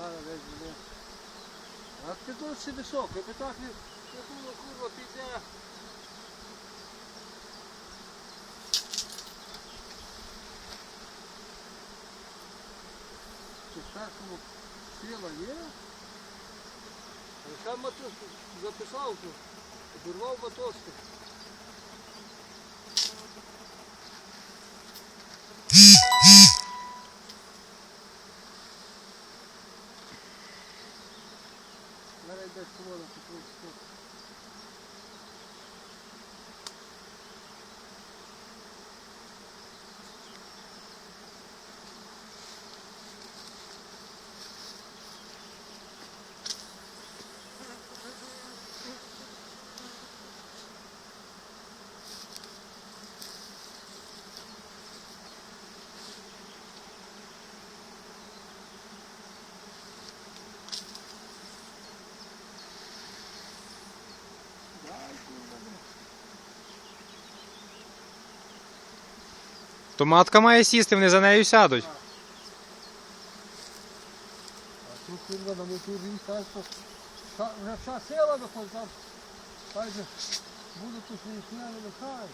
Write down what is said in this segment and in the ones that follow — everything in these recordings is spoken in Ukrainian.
А, десь буде. А ти тут ще високо, якби так не, не було, курва, піде. Я мотос записав тут, обірвав мотоски. Зараз йде колона по То матка має сісти, вони за нею сядуть. А тут курва на моторі так, що вже вся села виходить там. Хай же буде тут не нехай.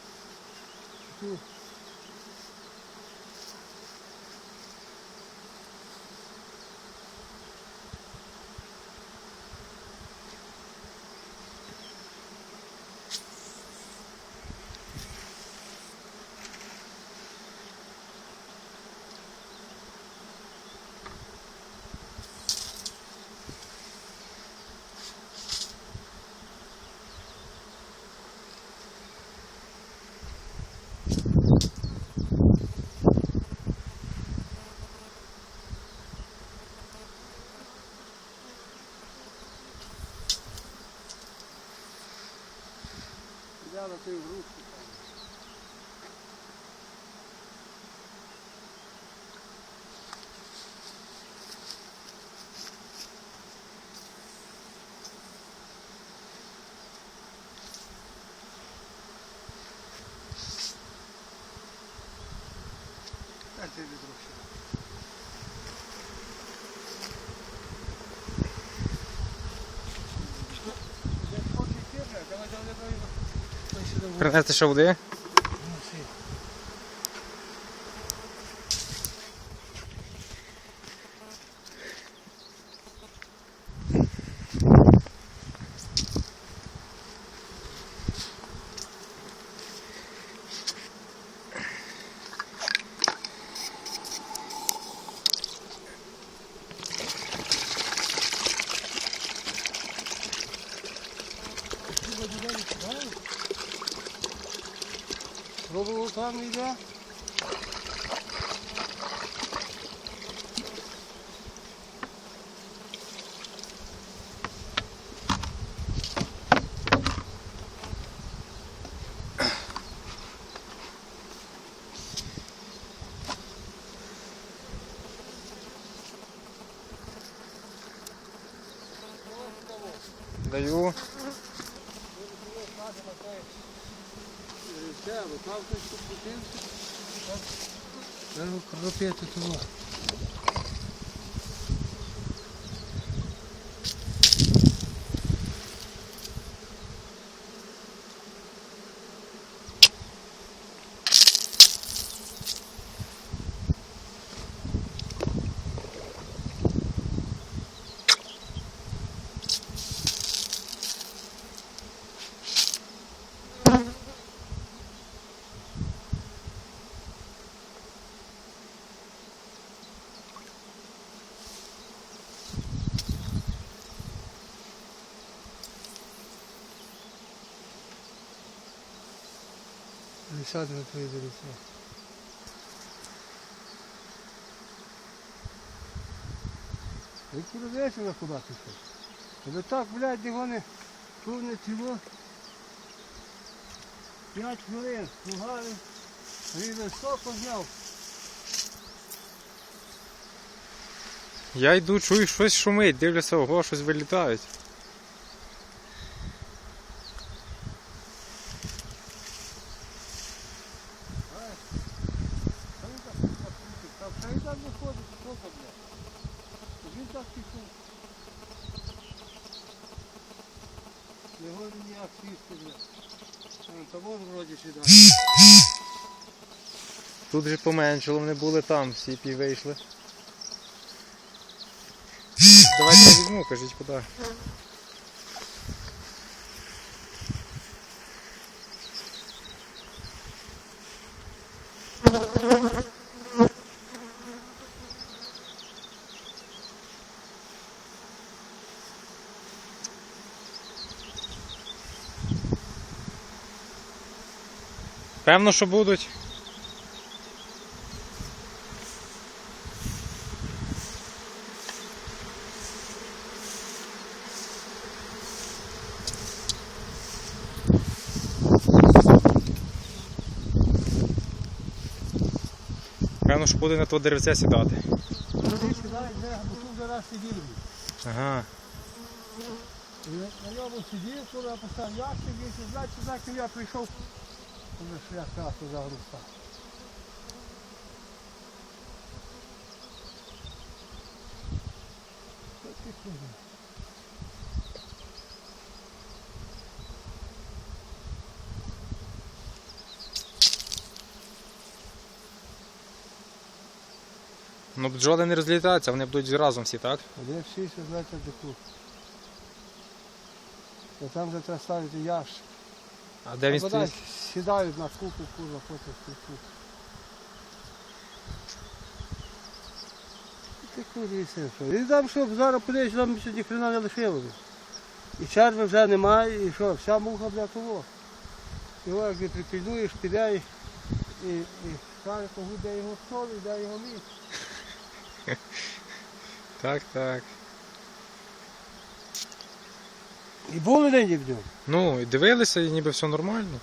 Давай сюди, в Принести Пробував там йде. Даю. Все, там тут крутився. Треба кропити того. Не сяде на твої. Ви курвеся на куди ти що? Ви так, блядь, вони повне тіло. П'ять хвилин, пугали, він високо зняв. Я йду, чую, щось шумить, дивлюся, ого, щось вилітають. Та він так покрутив. Там шайдан виходить, що там, блядь? Він так пішов. Його ніяк сісти, блядь. А, Та вон вроді сідає. Тут же поменшало, вони були там, всі пі вийшли. Давайте я візьму, кажіть куди. Певно, що будуть. Певно, що буде на то деревце сідати. Бо тут вже раз сиділи. Ага. На ньому сидів, коли я поставив ящик, і значить, значить, я прийшов, ж я красу загрузка. Ну бджоли не розлітаються, вони будуть разом всі, так? Де всі ще знаєте, де тут. Та там вже треба ставити ящик. А де він Або стоїть? Сідають на купу, курва, потім тут. Ти курва і все. що. І там що, зараз подивись, там ще ніхрена не лишилося. І черви вже немає, і що, вся муха для того. Його як припільнуєш, піде і, і, і каже, кого де його стол, і де його місце. Так, так. І були нині в ньому. Ну, і дивилися, і ніби все нормально.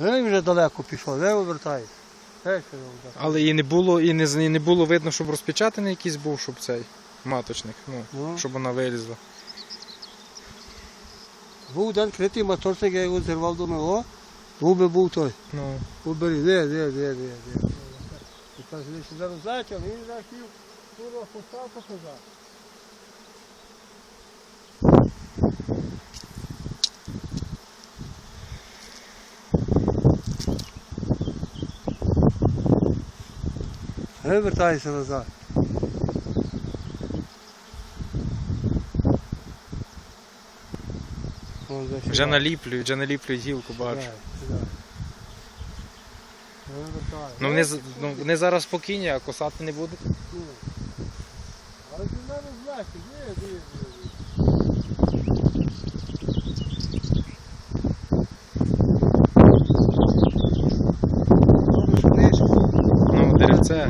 Він вже далеко пішов, де вертає? Але і не було, і не, і не було видно, щоб розпечатаний якийсь був, щоб цей маточник, ну, Ну. щоб вона вилізла. Був один критий моторчик, я його зірвав, думаю, о, був би був той. Ну, Убери, де, де, де, де, де. І каже, що зараз затяг, він захів, курва, постав показав. Вивертайся назад. Вже наліплюють, вже наліплюють гілку, бачу. Ну вони, ну вони зараз спокійні, а косати не будуть. Ні. Але ти мене знаєш, є, є, є. Ну, деревце.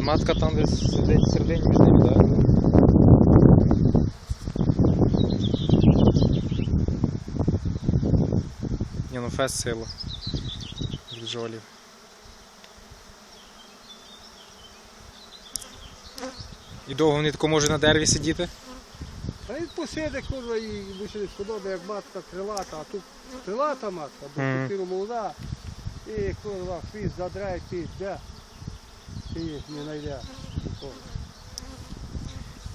Матка там десь сидить всередині між ними, так? Ні, ну фест сила. Бджолів. І довго вони тако можуть на дереві сидіти? А він посиде, курва, і не сподобає, як матка крилата, а тут крилата матка, бо Мгм. купіру молода, і курва, хвіст задрає, ти де, ти їх не знайде.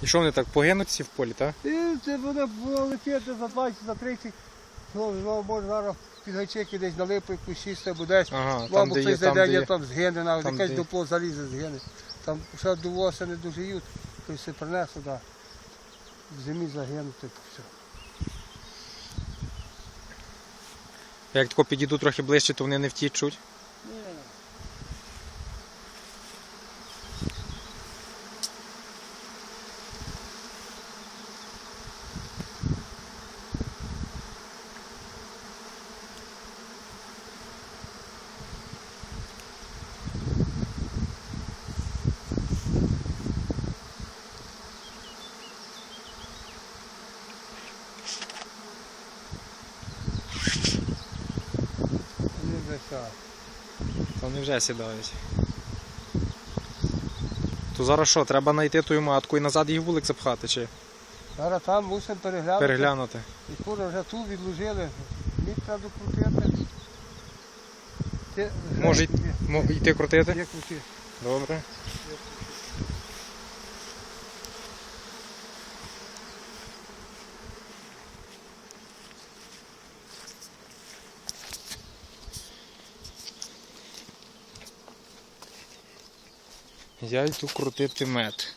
І що вони так погинуть всі в полі, так? І це буде було летіти за 20, за 30, ну, знову може зараз під гайчики десь налипи, якусь сісти, бо десь, Ага, там де є, хтось там зайде, де є є. там згине, навіть там, якесь де є. дупло залізе згине. Там ще до воса не дуже ють, хтось все принесе, да. в зимі загинути. Все. Як тако підійду трохи ближче, то вони не втічуть. То вони вже сідають. То зараз що, треба знайти ту матку і назад їх вулик запхати чи Зараз там мусимо переглянути. переглянути? І скоро вже ту відложили. Мід треба докрутити. Ти Може й- Мо- йти крутити? є крути. Добре. Я йду крутити мед.